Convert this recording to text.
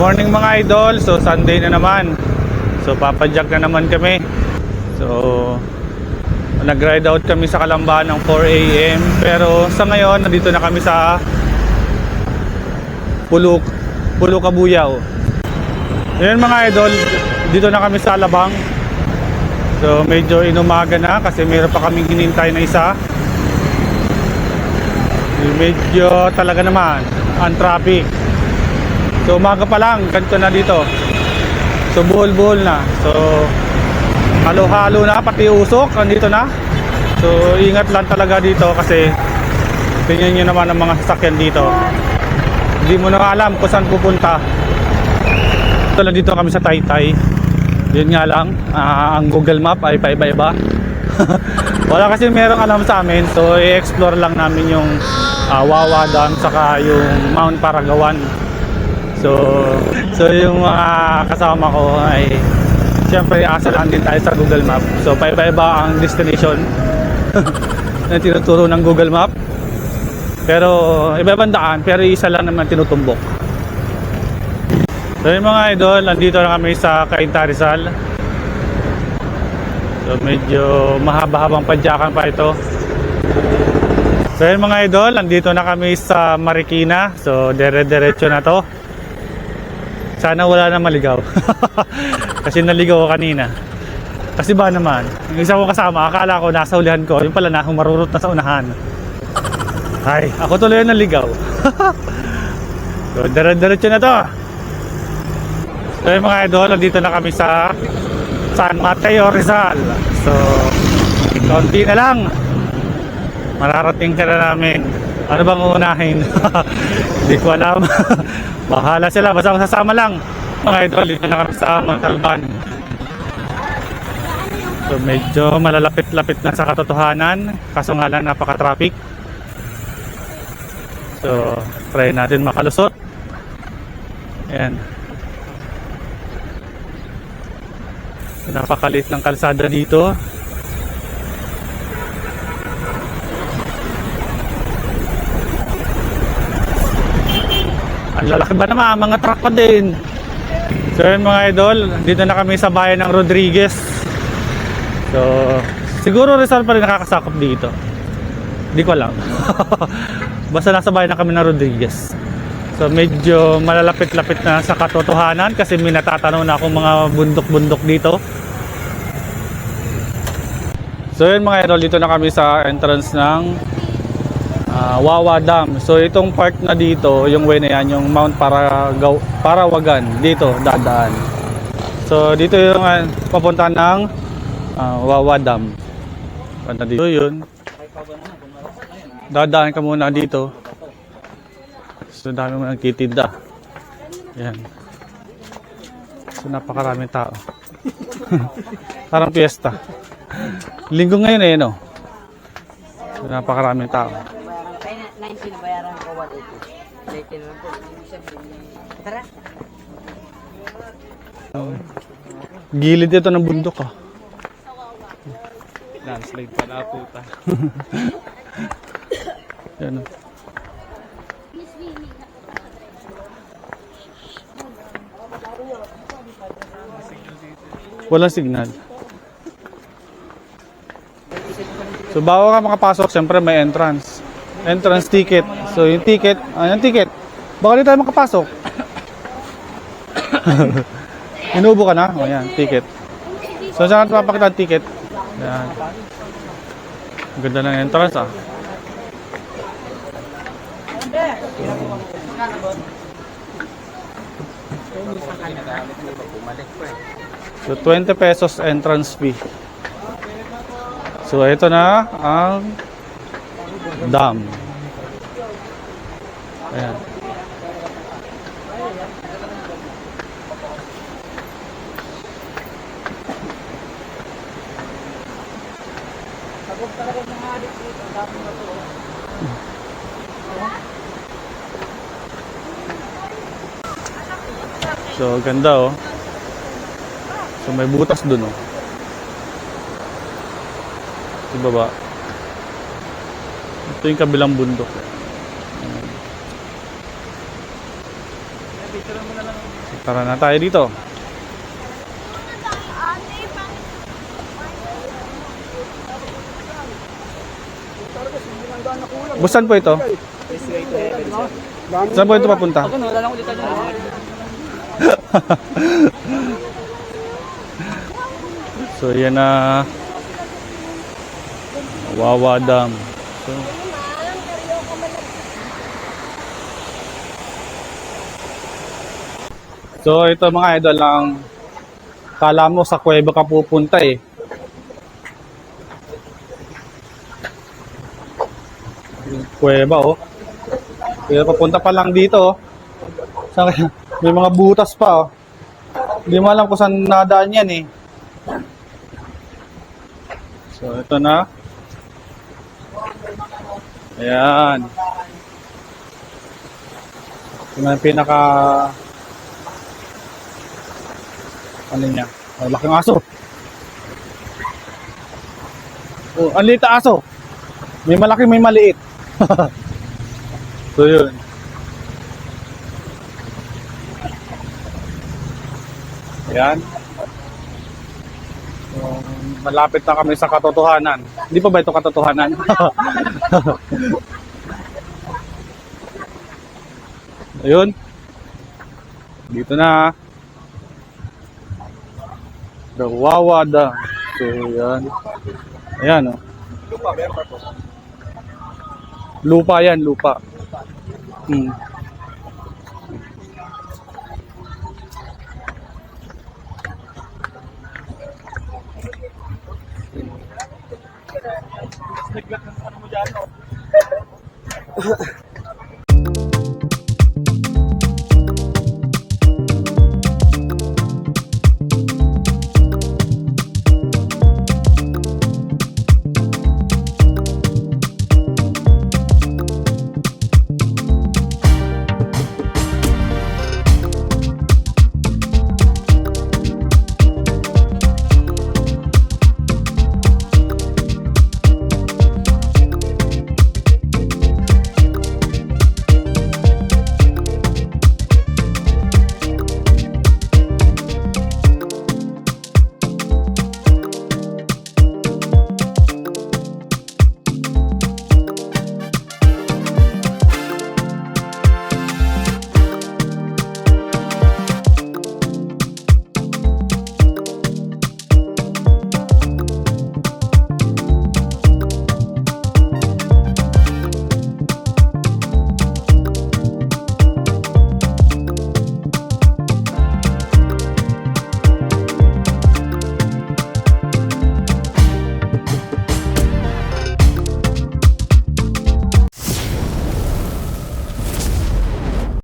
Morning mga idol, so Sunday na naman. So papadyak na naman kami. So nag-ride out kami sa Kalamban ng 4 a.m. Pero sa ngayon, nandito na kami sa Pulo, Pulo Kabuyaw. Ngayon mga idol, dito na kami sa Alabang. So medyo inumaga na kasi meron pa kaming hinintay na isa. Medyo talaga naman ang traffic. So umaga pa lang, ganito na dito. So buhol-buhol na. So halo-halo na, pati usok, andito na. So ingat lang talaga dito kasi tingnan nyo naman ang mga sasakyan dito. Hindi mo na alam kung saan pupunta. Ito lang dito kami sa Taytay. Yun nga lang, ah, ang Google Map ay paiba-iba. Wala kasi merong alam sa amin, so i-explore lang namin yung ah, Wawa Dam saka yung Mount Paragawan. So, so yung mga kasama ko ay siyempre asa lang din tayo sa Google Map. So, paiba-iba ang destination na tinuturo ng Google Map. Pero iba-ibang pero isa lang naman tinutumbok. So yung mga idol, nandito na kami sa Cainta Rizal. So medyo mahaba-habang padyakan pa ito. So yun mga idol, nandito na kami sa Marikina. So dire-diretso na to. Sana wala na maligaw. Kasi naligaw ako kanina. Kasi ba naman, yung isa ko kasama, akala ko nasa ulihan ko, yung pala na humarurot na sa unahan. Ay, ako tuloy ang naligaw. so dire-diretso na to. So yung mga idol, nandito na kami sa San Mateo Rizal. So, konti na lang. Mararating ka na namin. Ano bang uunahin? Hindi ko alam. Bahala sila. Basta masasama lang. Mga idol, dito na kami sa Montalban. So, medyo malalapit-lapit na sa katotohanan. Kaso nga lang napaka-traffic. So, try natin makalusot. Ayan. Napakalit ng kalsada dito. Ang lalaki ba naman, mga truck pa din. So yun mga idol, dito na kami sa bayan ng Rodriguez. So, siguro Rizal pa rin nakakasakop dito. Hindi ko alam. Basta nasa bayan na kami ng Rodriguez. So medyo malalapit-lapit na sa katotohanan kasi may natatanaw na akong mga bundok-bundok dito. So yun mga idol, dito na kami sa entrance ng ah, Wawa Dam. So itong part na dito, yung way na yan, yung Mount Paragaw, Parawagan, dito dadaan. So dito yung ah, papunta ng ah, Wawa Dam. Banda dito yun. Dadaan ka muna dito. So dami mo nagtitinda. Yan. So napakaraming tao. Parang piyesta. Linggo ngayon eh, no? So, napakaraming tao. Kaya na 19 bayaran ko 180. 19 lang po. Tara. Gilid ito ng bundok ah. Landslide pala puta. Yan. oh. Walang signal. So bago ka makapasok, siyempre may entrance. Entrance ticket. So yung ticket, ah, yung ticket. Baka di tayo makapasok. Inubo ka na? O yan, ticket. So saan ka papakita ang ticket? Yan. Ang Ganda ng entrance ah. So 20 pesos entrance fee. So ito na ang dam. Ayan. So, ganda oh. So, may butas dun oh. Sa baba. Ito yung kabilang bundok. Tara na tayo dito. Busan po ito? Saan po ito papunta? Lang. So yan na Wawa Dam. So, so ito mga idol ang kala mo sa kuweba ka pupunta eh. Yung Kuweba oh. Kaya papunta pa lang dito oh. Sa, may mga butas pa oh. Hindi mo alam kung saan nadaan yan eh. So, ito na. Ayan. Ito na yung pinaka... Ano niya? Ang laking aso. Oh, ang aso. May malaki, may maliit. so, yun. Ayan. So, malapit na kami sa katotohanan. Hindi pa ba ito katotohanan? Ayun. Dito na. The Wawa Dam. So, yan. Ayan, oh. Lupa yan, lupa. Hmm.